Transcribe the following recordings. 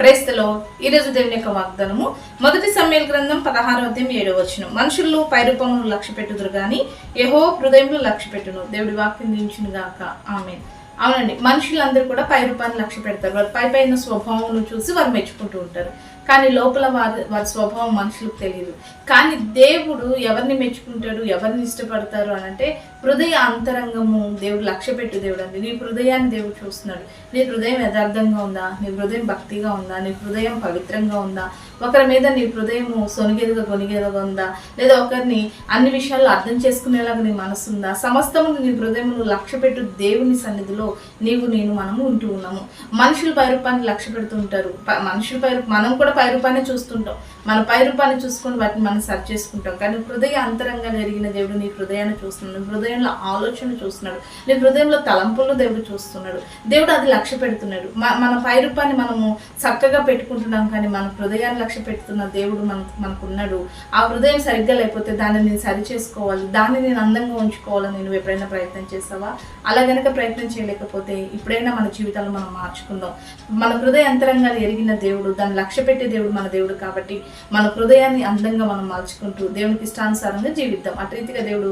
క్రైస్తలో ఈరోజు దేవుని యొక్క వాగ్దానము. మొదటి సమ్మేళ గ్రంథం పదహారు అధ్యాయం ఏడవ వచ్చిన మనుషుల్లో పైరూపమును లక్ష్య పెట్టుదురు కానీ యహో హృదయంలో లక్ష్య పెట్టును దేవుడి వాక్యం దించును గాక ఆమె అవునండి. మనుషులందరూ కూడా పై రూపాన్ని లక్ష్య పెడతారు. వారు పై పైన స్వభావం చూసి వారు మెచ్చుకుంటూ ఉంటారు. కానీ లోపల వారి వారి స్వభావం మనుషులకు తెలియదు కానీ దేవుడు ఎవరిని మెచ్చుకుంటాడు ఎవరిని ఇష్టపడతారు అని అంటే హృదయ అంతరంగము దేవుడు లక్ష్య పెట్టు దేవుడు అండి నీ హృదయాన్ని దేవుడు చూస్తున్నాడు. నీ హృదయం యథార్థంగా ఉందా? నీ హృదయం భక్తిగా ఉందా? నీ హృదయం పవిత్రంగా ఉందా? ఒకరి మీద నీ హృదయము సొనిగేదిగా కొనిగేదిగా ఉందా? లేదా ఒకరిని అన్ని విషయాల్లో అర్థం చేసుకునేలాగా నీ మనసు ఉందా? సమస్తము నీ హృదయమును లక్ష్య పెట్టు దేవుని సన్నిధిలో నీవు నేను మనము ఉంటూ ఉన్నాము. మనుషులు పైరూపాన్ని లక్ష్య పెడుతూ ఉంటారు. ప- మనుషుల పై మనం కూడా పైరూపాన్ని చూస్తుంటాం. మన పై రూపాన్ని చూసుకొని వాటిని మనం సర్చ్ చేసుకుంటాం. కానీ హృదయ అంతరంగా జరిగిన దేవుడు నీ హృదయాన్ని చూస్తున్నాడు. నీ హృదయంలో ఆలోచన చూస్తున్నాడు. నీ హృదయంలో తలంపులను దేవుడు చూస్తున్నాడు. దేవుడు అది లక్ష్య పెడుతున్నాడు. మన పై రూపాన్ని మనము చక్కగా పెట్టుకుంటున్నాం కానీ మన హృదయాన్ని లక్ష్య పెడుతున్న దేవుడు మన మనకున్నాడు. ఆ హృదయం సరిగ్గా లేకపోతే దాన్ని నేను సరి చేసుకోవాలి. దాన్ని నేను అందంగా ఉంచుకోవాలని నేను ఎప్పుడైనా ప్రయత్నం చేసావా? అలా గనక ప్రయత్నం చేయలేకపోతే ఇప్పుడైనా మన జీవితాలు మనం మార్చుకుందాం. మన హృదయ అంతరంగాలు ఎరిగిన దేవుడు దాన్ని లక్ష్య పెట్టే దేవుడు మన దేవుడు కాబట్టి మన హృదయాన్ని అందంగా మనం మార్చుకుంటూ దేవునికి ఇష్టానుసారంగా జీవిద్దాం. అటు రీతిగా దేవుడు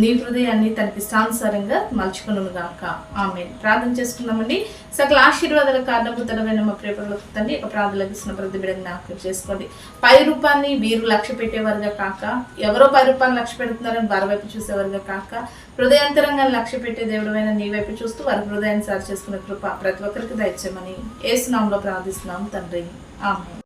నీ హృదయాన్ని తనకి ఇష్టానుసారంగా మలుచుకున్నాను గాక. ఆమె ప్రార్థన చేసుకున్నామండి సకల ఆశీర్వాదాల కారణభూతమైన మా ప్రేపలకు తండ్రి ఒక ప్రార్థన ఇస్తున్న ప్రతి బిడ్డని జ్ఞాపకం చేసుకోండి. పై రూపాన్ని వీరు లక్ష్య పెట్టేవారుగా కాక ఎవరో పై రూపాన్ని లక్ష్య పెడుతున్నారని వారి వైపు చూసేవారుగా కాక హృదయాంతరంగా లక్ష్య పెట్టే దేవుడమైన నీ వైపు చూస్తూ వారి హృదయాన్ని సరి చేసుకునే కృప ప్రతి ఒక్కరికి దయచేయమని ఏసునాంలో ప్రార్థిస్తున్నాం తండ్రి. ఆమె